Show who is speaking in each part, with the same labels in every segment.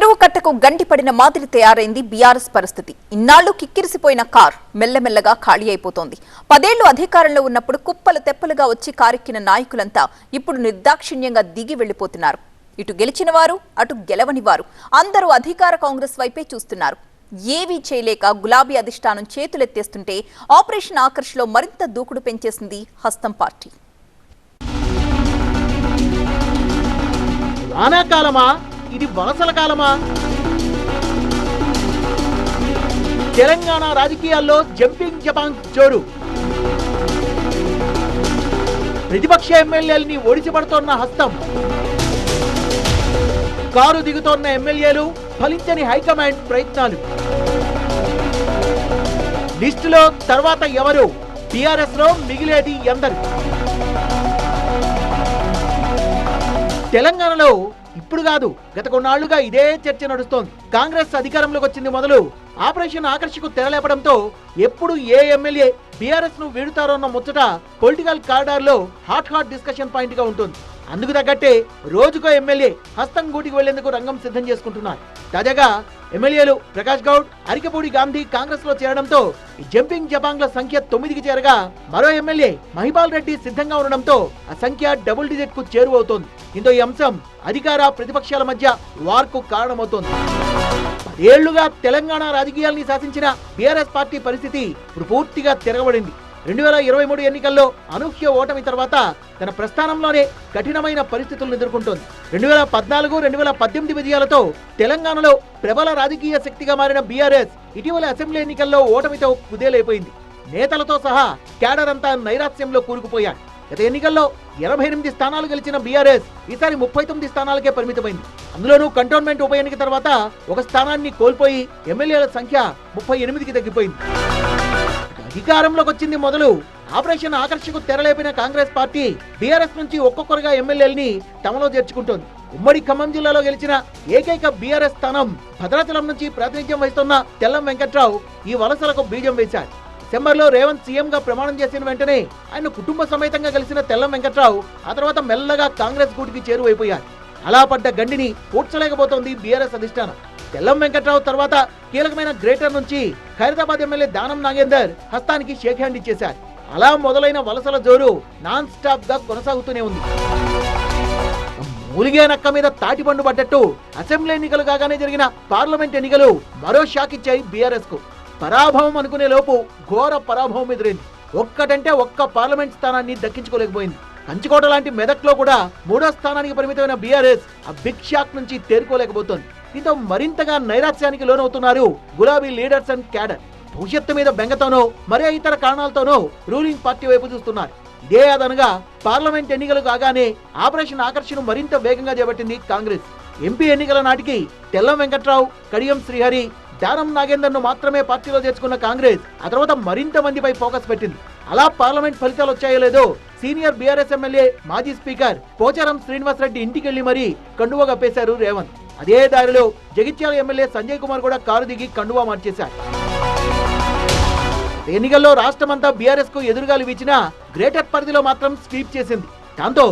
Speaker 1: చెరువు కట్టకు గంటిపడిన మాదిరి తయారైంది బీఆర్ఎస్ పరిస్థితి. ఇన్నాళ్ళు కిక్కిరిసిపోయిన కార్ మెల్లమెల్లగా ఖాళీ అయిపోతోంది. పదేళ్ళు అధికారంలో ఉన్నప్పుడు కుప్పలు తెప్పలుగా వచ్చి కారెక్కిన నాయకులంతా ఇప్పుడు నిర్దాక్షిణ్యంగా దిగి వెళ్ళిపోతున్నారు ఇటు గెలిచిన వారు అటు గెలవని వారు. అందరూ అధికార కాంగ్రెస్ వైపే చూస్తున్నారు. ఏవీ చేయలేక గులాబీ అధిష్టానం చేతులెత్తేస్తుంటే ఆపరేషన్ ఆకర్ష్లో మరింత దూకుడు పెంచేసింది హస్తం పార్టీ.
Speaker 2: వానాకాలమా ఇది వలసల కాలమా? తెలంగాణ రాజకీయాల్లో జంపింగ్ జపాంగ్ జోరు ప్రతిపక్ష ఎమ్మెల్యేలని ఒడిచిపడుతోన్న హస్తం. కారు దిగుతోన్న ఎమ్మెల్యేలు ఫలించని హైకమాండ్ ప్రయత్నాలు. లిస్టులో తర్వాత ఎవరు? టిఆర్ఎస్లో మిగిలేది ఎందరు? తెలంగాణలో ఇప్పుడు కాదు గత కొన్నాళ్ళుగా ఇదే చర్చ నడుస్తోంది. కాంగ్రెస్ అధికారంలోకి వచ్చింది మొదలు ఆపరేషన్ ఆకర్షకు తెరలేపడంతో ఎప్పుడు ఏ ఎమ్మెల్యే బీఆర్ఎస్ను వీడుతారో అన్న ముచ్చట పొలిటికల్ కారిడార్లో హాట్ హాట్ డిస్కషన్ పాయింట్గా ఉంటుంది. అందుకు తగ్గట్టే రోజుకో ఎమ్మెల్యే హస్తం గూటికి వెళ్ళేందుకు రంగం సిద్ధం చేసుకుంటున్నారు తాజాగా ఎమ్మెల్యేలు ప్రకాష్ గౌడ్ అరికపూడి గాంధీ కాంగ్రెస్లో చేరడంతో జంపింగ్ జపాంగ్ల సంఖ్య తొమ్మిదికి చేరగా మరో ఎమ్మెల్యే మహిపాల్ రెడ్డి సిద్ధంగా ఉండడంతో ఆ సంఖ్య డబుల్ డిజిట్కు చేరువవుతోంది. దీంతో ఈ అంశం అధికార ప్రతిపక్షాల మధ్య వార్కు కారణమవుతోంది. పదేళ్ళుగా తెలంగాణ రాజకీయాల్ని శాసించిన బీఆర్ఎస్ పార్టీ పరిస్థితి ఇప్పుడు పూర్తిగా తిరగబడింది. రెండు వేల ఇరవై మూడు ఎన్నికల్లో అనూహ్య ఓటమి తర్వాత తన ప్రస్థానంలోనే కఠినమైన పరిస్థితులను ఎదుర్కొంటోంది. రెండు వేల పద్నాలుగు రెండు వేల పద్దెనిమిది విజయాలతో తెలంగాణలో ప్రబల రాజకీయ శక్తిగా మారిన బీఆర్ఎస్ ఇటీవల అసెంబ్లీ ఎన్నికల్లో ఓటమితో కుదేలైపోయింది. నేతలతో సహా క్యాడర్ అంతా నైరాస్యంలో కూరుకుపోయాడు గత ఎన్నికల్లో ఎనభై ఎనిమిది స్థానాలు గెలిచిన బీఆర్ఎస్ ఈసారి ముప్పై తొమ్మిది స్థానాలకే పరిమితమైంది. అందులోనూ కంటోన్మెంట్ ఉప ఎన్నిక తర్వాత ఒక స్థానాన్ని కోల్పోయి ఎమ్మెల్యేల సంఖ్య ముప్పై ఎనిమిదికి తగ్గిపోయింది. అధికారంలోకి వచ్చింది మొదలు ఆపరేషన్ ఆకర్షకు తెరలేపిన కాంగ్రెస్ పార్టీ బీఆర్ఎస్ నుంచి ఒక్కొక్కరుగా ఎమ్మెల్యేలని తమలో చేర్చుకుంటోంది. ఉమ్మడి ఖమ్మం జిల్లాలో గెలిచిన ఏకైక బీఆర్ఎస్ స్థానం భద్రాచలం నుంచి ప్రాతినిధ్యం వహిస్తున్న తెల్లం వెంకట్రావు ఈ వలసలకు బీజం వేశారు. డిసెంబర్లో రేవంత్ సీఎంగా ప్రమాణం చేసిన వెంటనే ఆయన కుటుంబ సమేతంగా కలిసిన తెల్లం వెంకట్రావు ఆ తర్వాత మెల్లగా కాంగ్రెస్ గూటికి చేరువైపోయారు. అలా పడ్డ గండిని పూడ్చలేకపోతోంది బీఆర్ఎస్ అధిష్టానం. తెల్లం వెంకట్రావు తర్వాత కీలకమైన గ్రేటర్ నుంచి Khairatabad MLA Danam Nagender హస్తానికి shake hand ఇచ్చేశారు. అలా మొదలైన వలసల జోరు నాన్ స్టాప్గా కొనసాగుతూనే ఉంది. మూలిగే నక్క మీద తాటిపండు పడ్డట్టు అసెంబ్లీ ఎన్నికలు కాగానే జరిగిన పార్లమెంట్ ఎన్నికలు మరో షాక్ ఇచ్చాయి బీఆర్ఎస్కు పరాభవం అనుకునే లోపు ఘోర పరాభవం ఎదురైంది. ఒక్కటంటే ఒక్క పార్లమెంట్ స్థానాన్ని దక్కించుకోలేకపోయింది. కంచికోట లాంటి మెదక్లో కూడా మూడో స్థానానికి పరిమితమైన బీఆర్ఎస్ ఆ బిగ్ షాక్ నుంచి తేరుకోలేకపోతోంది. దీంతో మరింతగా నైరాశ్యానికి లోనవుతున్నారు గులాబీ లీడర్స్ అండ్ క్యాడర్. భవిష్యత్తు మీద బెంగతోనో మరే ఇతర కారణాలతోనో రూలింగ్ పార్టీ వైపు చూస్తున్నారు. ఇదే అదనగా పార్లమెంట్ ఎన్నికలు కాగానే ఆపరేషన్ ఆకర్షణ మరింత వేగంగా చేపట్టింది కాంగ్రెస్. ఎంపీ ఎన్నికల నాటికి తెల్లం వెంకట్రావు కడియం శ్రీహరి దానం నాగేందర్ను మాత్రమే పార్టీలో చేర్చుకున్న కాంగ్రెస్ ఆ తర్వాత మరింత మందిపై ఫోకస్ పెట్టింది. అలా పార్లమెంట్ ఫలితాలు వచ్చాయో లేదో సీనియర్ బీఆర్ఎస్ ఎమ్మెల్యే మాజీ స్పీకర్ పోచారం శ్రీనివాస్ రెడ్డి ఇంటికెళ్ళి మరీ కండువా కప్పేశారు రేవంత్. అదే దారిలో జగిత్యాల ఎమ్మెల్యే సంజయ్ కుమార్ కూడా కారు దిగి కండువా మార్చేశారు. ఎన్నికల్లో రాష్ట్రమంతా బీఆర్ఎస్కు ఎదురుగాలు వీచినా గ్రేటర్ పరిధిలో మాత్రం స్వీప్ చేసింది. దాంతో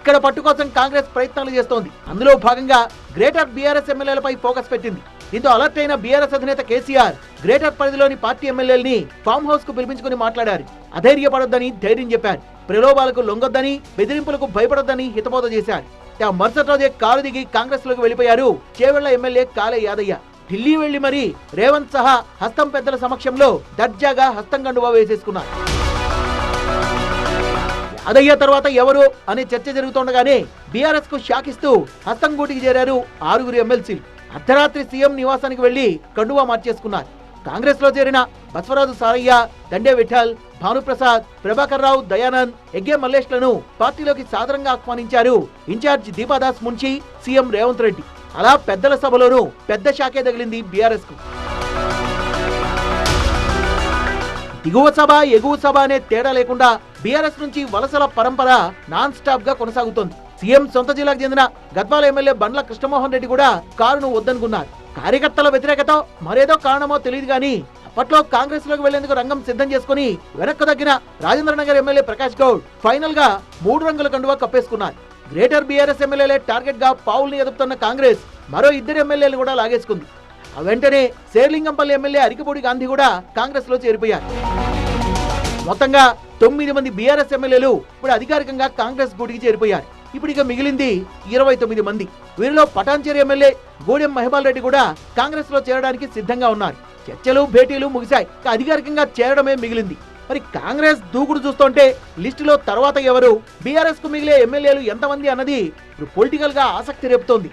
Speaker 2: ఇక్కడ పట్టు కోసం కాంగ్రెస్ ప్రయత్నాలు చేస్తోంది. అందులో భాగంగా గ్రేటర్ బీఆర్ఎస్ ఎమ్మెల్యేలపై ఫోకస్ పెట్టింది. దీంతో అలర్ట్ అయిన బీఆర్ఎస్ అధినేత కేసీఆర్ గ్రేటర్ పరిధిలోని పార్టీ ఎమ్మెల్యేలని ఫామ్ హౌస్కు పిలిపించుకుని మాట్లాడారు. అధైర్యపడొద్దని ధైర్యం చెప్పారు. ప్రలోభాలకు లొంగొద్దని బెదిరింపులకు భయపడొద్దని హితబోధ చేశారు. మరుసటి రోజే కారు దిగి కాంగ్రెస్లోకి వెళ్ళిపోయారు చేవెళ్ళ ఎమ్మెల్యే కాలే యాదయ్య. ఢిల్లీ వెళ్ళి మరీ రేవంత్ సహా హస్తం పెద్దల సమక్షంలో దర్జాగా హస్తం కండువా వేసేసుకున్నారు. యాదయ్య తర్వాత ఎవరు అనే చర్చ జరుగుతుండగానే బీఆర్ఎస్కు షాకిస్తూ హస్తంగూటికి హస్తం గూటికి చేరారు ఆరుగురు ఎమ్మెల్సీలు. అర్ధరాత్రి సీఎం నివాసానికి వెళ్ళి కండువా మార్చేసుకున్నారు. కాంగ్రెస్లో చేరిన బసవరాజు సారయ్య దండే విఠల్ భానుప్రసాద్ ప్రభాకర్ రావు దయానంద్ ఎగ్గే మల్లేష్లను పార్టీలోకి సాదరంగా ఆహ్వానించారు ఇన్ఛార్జ్ దీపాదాస్ ముంచి సీఎం రేవంత్ రెడ్డి. అలా పెద్దల సభలోనూ పెద్ద శాఖే తగిలింది బీఆర్ఎస్కు దిగువ సభ ఎగువ సభ అనే తేడా లేకుండా బీఆర్ఎస్ నుంచి వలసల పరంపర నాన్ స్టాప్గా కొనసాగుతోంది. సీఎం సొంత జిల్లాకు చెందిన గద్వాల ఎమ్మెల్యే బండ్ల కృష్ణమోహన్ రెడ్డి కూడా కారును వద్దనుకున్నారు. కార్యకర్తల వ్యతిరేకత మరేదో కారణమో తెలియదు గాని అప్పట్లో కాంగ్రెస్లోకి వెళ్ళేందుకు రంగం సిద్ధం చేసుకుని వెనక్కు తగ్గిన రాజేంద్ర నగర్ ఎమ్మెల్యే ప్రకాష్ గౌడ్ ఫైనల్గా మూడు రంగుల కండువా కప్పేసుకున్నారు. గ్రేటర్ బీఆర్ఎస్ ఎమ్మెల్యేలే టార్గెట్గా పావుల్ని ఎదుపుతున్న కాంగ్రెస్ మరో ఇద్దరు ఎమ్మెల్యేలు కూడా లాగేసుకుంది. ఆ వెంటనే శేర్లింగంపల్లి ఎమ్మెల్యే అరికపూడి గాంధీ కూడా కాంగ్రెస్లో చేరిపోయారు. మొత్తంగా తొమ్మిది మంది బీఆర్ఎస్ ఎమ్మెల్యేలు ఇప్పుడు అధికారికంగా కాంగ్రెస్ గూటికి చేరిపోయారు. ఇప్పుడు ఇక మిగిలింది ఇరవై తొమ్మిది మంది. వీరిలో పటాన్చేరి ఎమ్మెల్యే గూడెం మహిపాల్ రెడ్డి కూడా కాంగ్రెస్లో చేరడానికి సిద్ధంగా ఉన్నారు. చర్చలు భేటీలు ముగిశాయి. అధికారికంగా చేరడమే మిగిలింది. మరి కాంగ్రెస్ దూకుడు చూస్తుంటే లిస్టులో తర్వాత ఎవరు? బీఆర్ఎస్కు మిగిలే ఎమ్మెల్యేలు ఎంతమంది అన్నది ఇప్పుడు పొలిటికల్గా ఆసక్తి రేపుతోంది.